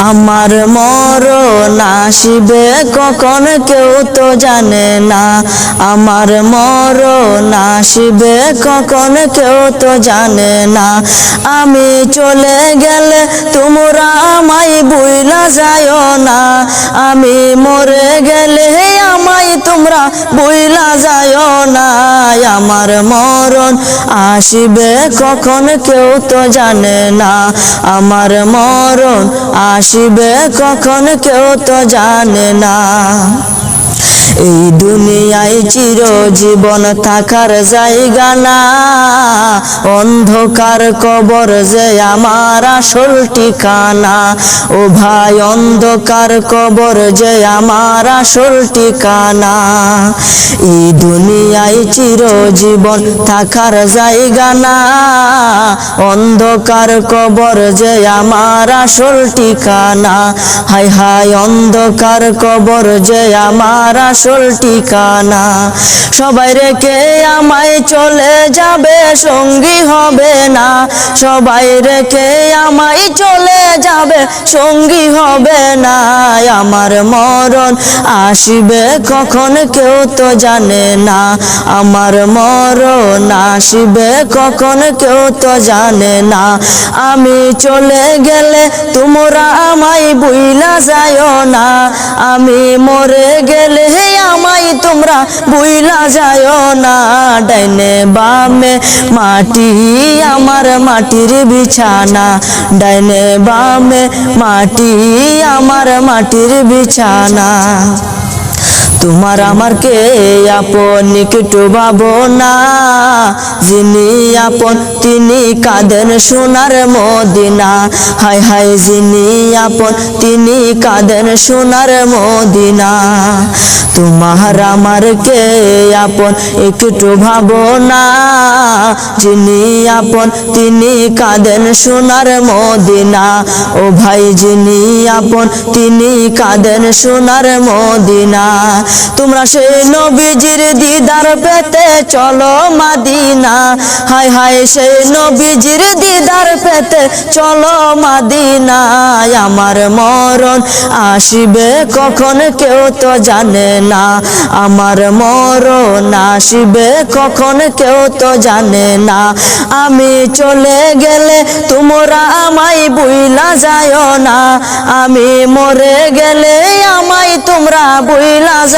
আমার মরণ আসিবে কখন কেউ তো জানে না। আমার মরণ আসিবে কখন কেউ তো জানে না। আমি চলে গেলে তোমরা আমায় বুইলা যায় না। আমি মরে গেলে আমায় তোমরা বুইলা যায় না। আমার মরণ আসিবে কখন কেউ তো জানে না। আমার মরণ আসিবে কখন কেউ তো জানে না। এই দুনিয়ায় চিরজীবন থাকার জায়গা না। অন্ধকার কবর যে আমার আসল ঠিকানা। ও ভাই, অন্ধকার কবর যে আমার আসল ঠিকানা। এই দুনিয়ায় চিরজীবন থাকার জায়গা না। অন্ধকার কবর যে আমার আসল ঠিকানা। হাই হাই অন্ধকার কবর যে আমার আসল ঠিকানা। সবাই রেখে আমায় চলে যাবে, সঙ্গী হবে না। সবাই রেখে আমায় চলে যাবে, সঙ্গী হবে না। আমার মরণ আসিবে কখন কেউ তো জানে না। আমার মরণ আসিবে কখন কেউ তো জানে না। আমি চলে গেলে তোমরা আমায় বুইলা যায় না। আমি মরে গেলে আমায় তোমরা বুইলা যায় না। ডাইনে বামে মাটি, আমার মাটির বিছানা। ডাইনে বামে মাটি, আমার মাটির বিছানা। তোমার আমার কে আপন একটু ভাবো না? যিনি আপন, তিনি কাঁদেন সোনার মদিনা। হাই হাই যিনি আপন, তিনি কাঁদেন সোনার মদিনা। তোমার আমার কে আপন, একটু ভাবো না? যিনি আপন, তিনি কাঁদেন সোনার মদিনা। ও ভাই, যিনি আপন, তিনি কাঁদেন সোনার মদিনা। তোমরা সেই নবীজির দিদার পেতে চলো মাদিনা। হাই হাই সেই নবীজির দিদার পেতে চলো মাদিনা আমার মরণ আসিবে কখন কেউ তো জানে না। আমার মরণ আসিবে কখন কেউ তো জানে না। আমি চলে গেলে তোমরা আমায় বুইলা যায় না। আমি মরে গেলে আমায় তোমরা বুইলা যায়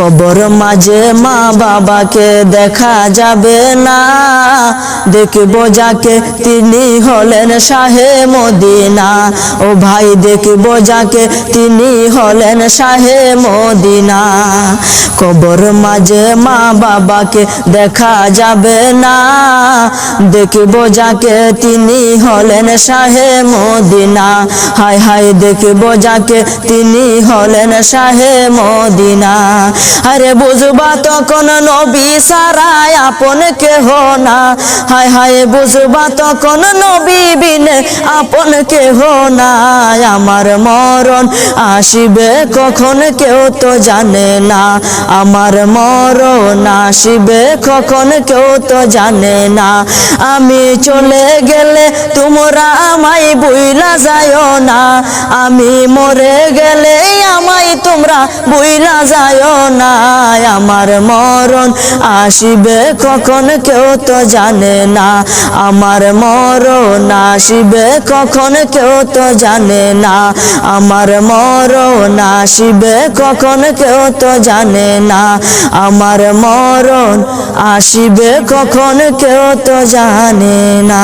কবর মাঝে মা বাবাকে দেখা যাবে না। দেখব যাকে তিনি হলেন শাহে মদিনা। ও ভাই, দেখব যাকে তিনি হলেন শাহে মদিনা। কবর মাঝে মা বাবাকে দেখা যাবে না। দেখব যাকে তিনি হলেন শাহে মদিনা। হাই হাই দেখব যাকে তিনি হলেন শাহে মদিনা। আরে বুঝবা তখন নবী সারায় আপন কেহ না। হায় হায় বুঝবা তখন নবী বিনে আপন কেহ না। আমার মরণ আসিবে কখন কেউ তো জানে না। আমার মরণ আসিবে কখন কেউ তো জানে না। আমি চলে গেলে তোমরা আমায় বুইলা যায় না। আমি মরে গেলে তোমরা বুইলা যায় না আমার মরণ আসিবে কখন কেউ তো জানে না। আমার মরণ আসিবে কখন কেউ তো জানে না। আমার মরণ আসিবে কখন কেউ তো জানে না। আমার মরণ আসিবে কখন কেউ তো জানে না।